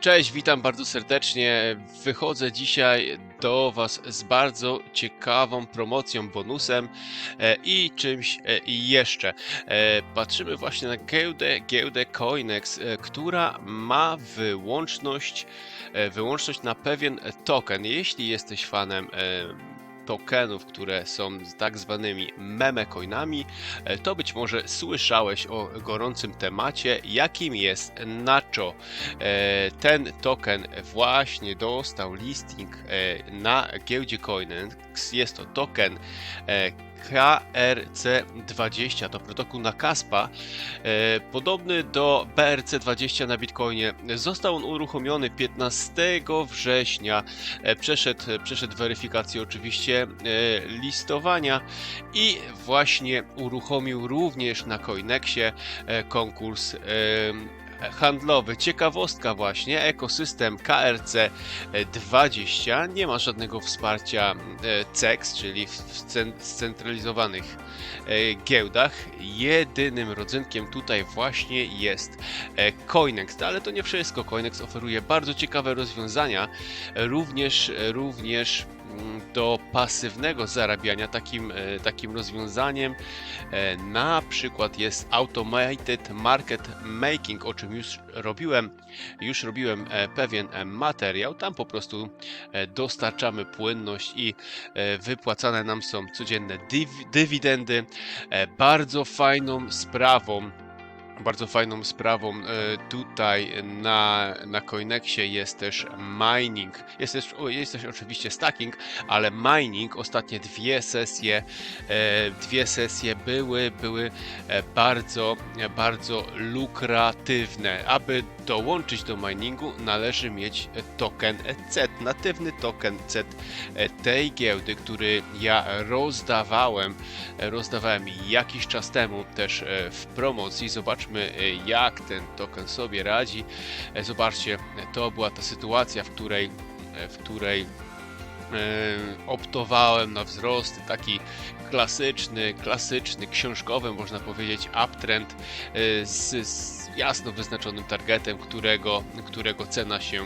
Cześć, witam bardzo serdecznie. Wychodzę dzisiaj do Was z bardzo ciekawą promocją, bonusem e, i czymś e, jeszcze. E, Patrzymy właśnie na giełdę, giełdę Coinex, która ma wyłączność, wyłączność na pewien token. Jeśli jesteś fanem tokenów, które są tak zwanymi meme coinami, e, to być może słyszałeś o gorącym temacie, jakim jest Nacho. E, Ten token właśnie dostał listing e, na giełdzie Coinex. Jest to token e, KRC20, to protokół na Kaspa. E, Podobny do BRC20 na Bitcoinie. Został on uruchomiony 15 września. E, Przeszedł, przeszedł weryfikację oczywiście e, listowania i właśnie uruchomił również na Coinexie konkurs handlowy. Ciekawostka właśnie, ekosystem KRC20 nie ma żadnego wsparcia e, CEX, czyli w cen- scentralizowanych e, giełdach. Jedynym rodzynkiem tutaj właśnie jest e, Coinex, ale to nie wszystko. Coinex oferuje bardzo ciekawe rozwiązania, również, również do pasywnego zarabiania takim, e, takim rozwiązaniem e, na przykład jest Automated Market Making, o czym już robiłem, już robiłem e, pewien materiał. Tam po prostu dostarczamy płynność i wypłacane nam są codzienne dyw- dywidendy. Bardzo fajną sprawą bardzo fajną sprawą e, tutaj na, na Coinexie jest też mining. Jest też, jest też oczywiście stacking, ale mining, ostatnie dwie sesje, e, dwie sesje były, były e, bardzo, bardzo lukratywne. Aby dołączyć do miningu należy mieć token CET, natywny token CET e, tej giełdy, który ja rozdawałem, e, rozdawałem jakiś czas temu też e, w promocji. Zobaczmy e, jak ten token sobie radzi. Zobaczcie, to była ta sytuacja, w której, w której optowałem na wzrost, taki klasyczny, klasyczny, książkowy, można powiedzieć, uptrend e, z, z jasno wyznaczonym targetem, którego, którego cena się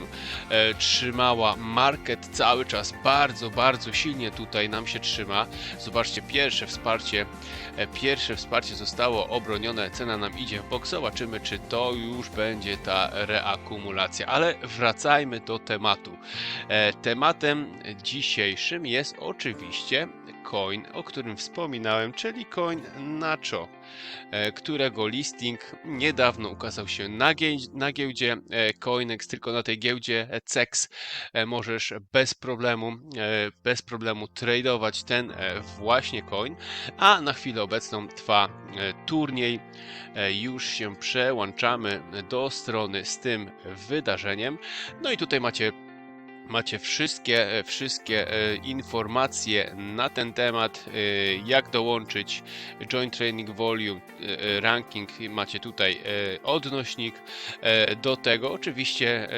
e, trzymała. Market cały czas bardzo, bardzo silnie tutaj nam się trzyma. Zobaczcie, pierwsze wsparcie, e, pierwsze wsparcie zostało obronione, cena nam idzie w bok. Zobaczymy, czy to już będzie ta reakumulacja. Ale wracajmy do tematu. E, Tematem dzisiejszym jest oczywiście coin, o którym wspominałem, czyli coin Nacho, e, którego listing niedawno ukazał się na, na giełdzie e, Coinex, tylko na tej giełdzie e, CEX możesz bez problemu, bez problemu tradować ten właśnie coin, a na chwilę obecną trwa turniej. Już się przełączamy do strony z tym wydarzeniem. No i tutaj macie Macie wszystkie, e, wszystkie e, informacje na ten temat, e, jak dołączyć Joint Training Volume, ranking, macie tutaj odnośnik do tego. Oczywiście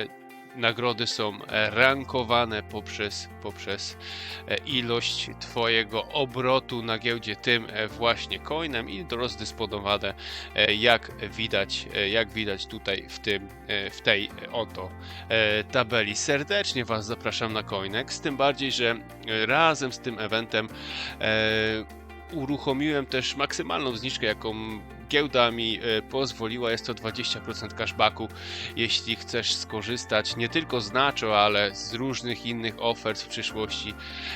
nagrody są rankowane poprzez, poprzez e, ilość Twojego obrotu na giełdzie tym e, właśnie coinem i rozdysponowane e, jak widać, jak widać tutaj w tym, w tej oto tabeli. Serdecznie Was zapraszam na Coinex, tym bardziej, że razem z tym eventem uruchomiłem też maksymalną zniżkę, jaką giełda mi e, pozwoliła. Jest to 20% cashbacku, jeśli chcesz skorzystać nie tylko z Nacho, ale z różnych innych ofert w przyszłości,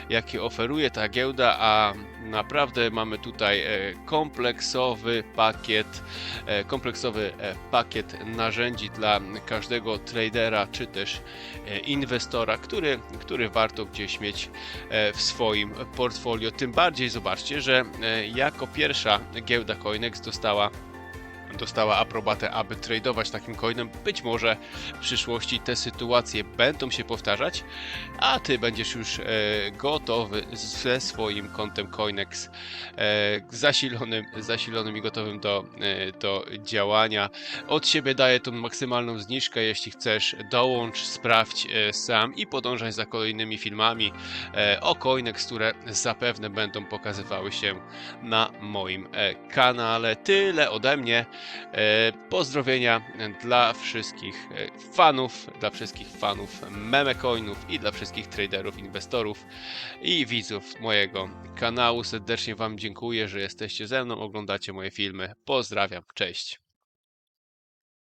jakie oferuje ta giełda, a naprawdę mamy tutaj e, kompleksowy pakiet, e, kompleksowy pakiet narzędzi dla każdego tradera, czy też inwestora, który, który warto gdzieś mieć w swoim portfolio. Tym bardziej zobaczcie, że jako pierwsza giełda Coinex dostała dostała aprobatę, aby tradować takim coinem. Być może w przyszłości te sytuacje będą się powtarzać, a ty będziesz już e, gotowy ze swoim kontem Coinex e, zasilonym, zasilonym i gotowym do, e, do działania. Od siebie daję tą maksymalną zniżkę, jeśli chcesz dołącz, sprawdź e, sam i podążaj za kolejnymi filmami e, o Coinex, które zapewne będą pokazywały się na moim e, kanale. Tyle ode mnie. E, Pozdrowienia dla wszystkich e, fanów, dla wszystkich fanów memecoinów i dla wszystkich traderów, inwestorów i widzów mojego kanału. Serdecznie Wam dziękuję, że jesteście ze mną, oglądacie moje filmy. Pozdrawiam, cześć.